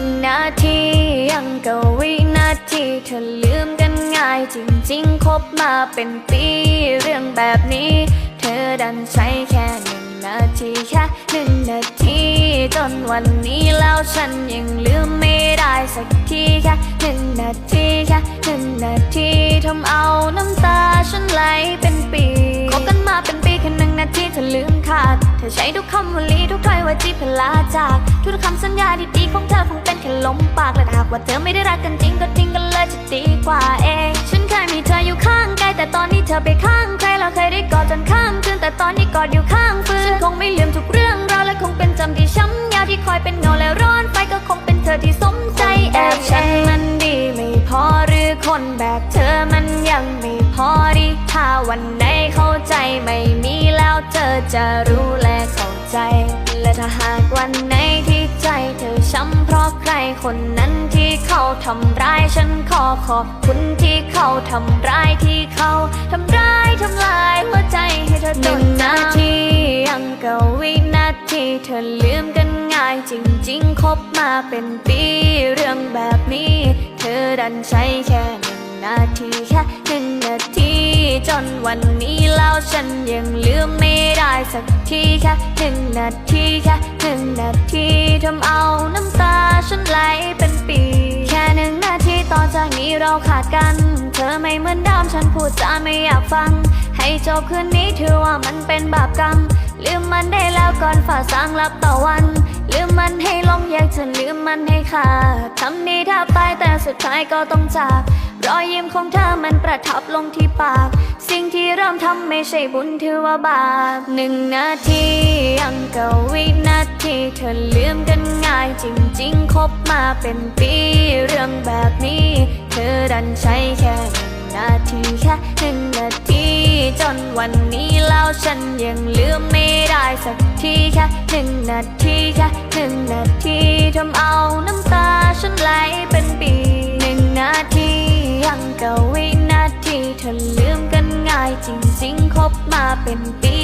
หนึ่งนาทียังก็วินาทีเธอลืมกันง่าย จริงๆ คบมาเป็นปีเรื่องแบบนี้ เธอดันใช้แค่หนึ่งนาทีแค่หนึ่งนาทีจนวันนี้แล้วฉันยังลืมไม่ได้สักทีแค่หนึ่งนาทีแค่หนึ่งนาทีทำเอาน้ำตาฉันไหลเป็นปีคบกันมาเป็นปีแค่หนึ่งนาทีเธอลืมขาด เธอใช้ทุกคำวลีทุกถ้อยว่าจีพลาจาก ทุกคำสัญญาดีๆของเธอคงเป็นแค่ลมปากและหากว่าเธอไม่ได้รักกันจริงก็ทิ้งกันเลยจะดีกว่าเอง ฉันเคยมีเธออยู่ข้างกายแต่ตอนนี้เธอไปข้างใครเราเคยได้กอดจนข้ามคืนแต่ตอนนี้กอดอยู่ข้างฟืนฉันคงไม่ลืมทุกเรื่องราวและคงเป็นจำที่ช้ำยาวที่คอยเป็นเงาและร้อนไฟก็คงเป็นเธอที่สมใจแอบฉันมันดีไม่พอหรือคนแบบเธอมันยังไม่พอดีถ้าวันไหนเข้าใจไม่มีแล้วเธอจะรู้และเข้าใจ และถ้าหากวันไหนที่ใจเธอช้ำเพราะใครคนนั้นที่เขาทำร้ายฉันขอขอบคุณที่เขาทำร้ายที่เขาทำร้ายทำลายหัวใจให้เธอหนึ่งนาทียังก็วินาทีเธอลืมกันง่ายจริงๆคบมาเป็นปีเรื่องแบบนี้ เธอดันใช้แค่ นาทีแค่หนึ่งนาทีจนวันนี้แล้วฉันยังลืมไม่ได้สักทีแค่หนึ่งนาทีแค่หนึ่งนาทีทำเอาน้ำตาฉันไหลเป็นปีแค่หนึ่งนาทีต่อจากนี้เราขาดกัน เธอไม่เหมือนเดิมฉันพูดจาไม่อยากฟัง ให้จบคืนนี้ถือว่ามันเป็นบาปกรรม ลืมมันได้แล้วก่อนฝ่าสางรับต่อวันลืมมันให้ลงอยากจะลืมมันให้ขาดทำดีแทบตายแต่สุดท้ายก็ต้องจาก รอยยิ้มของเธอมันประทับลงที่ปาก สิ่งที่เริ่มทำไม่ใช่บุญถือว่าบาปหนึ่งนาทียังก็วินาทีเธอลืมกันง่ายจริงๆ คบมาเป็นปีเรื่องแบบนี้ เธอดันใช้แค่หนึ่งนาทีแค่หนึ่งนาทีจนวันนี้แล้วฉันยังลืมไม่ได้สักทีแค่หนึ่งนาทีแค่หนึ่งนาทีทำเอาน้ำตาฉันไหลเป็นปี ทีเธอลืมกันง่ายจริงๆ คบมาเป็นปี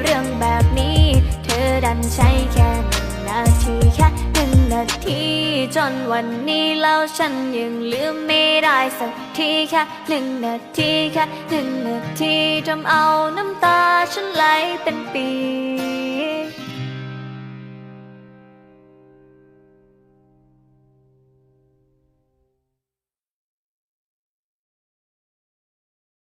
เรื่องแบบนี้ เธอดันใช้แค่หนึ่งนาทีแค่หนึ่งนาที จนวันนี้แล้วฉันยังลืมไม่ได้สักทีแค่หนึ่งนาทีแค่หนึ่งนาทีทำเอาน้ำตาฉันไหลเป็นปี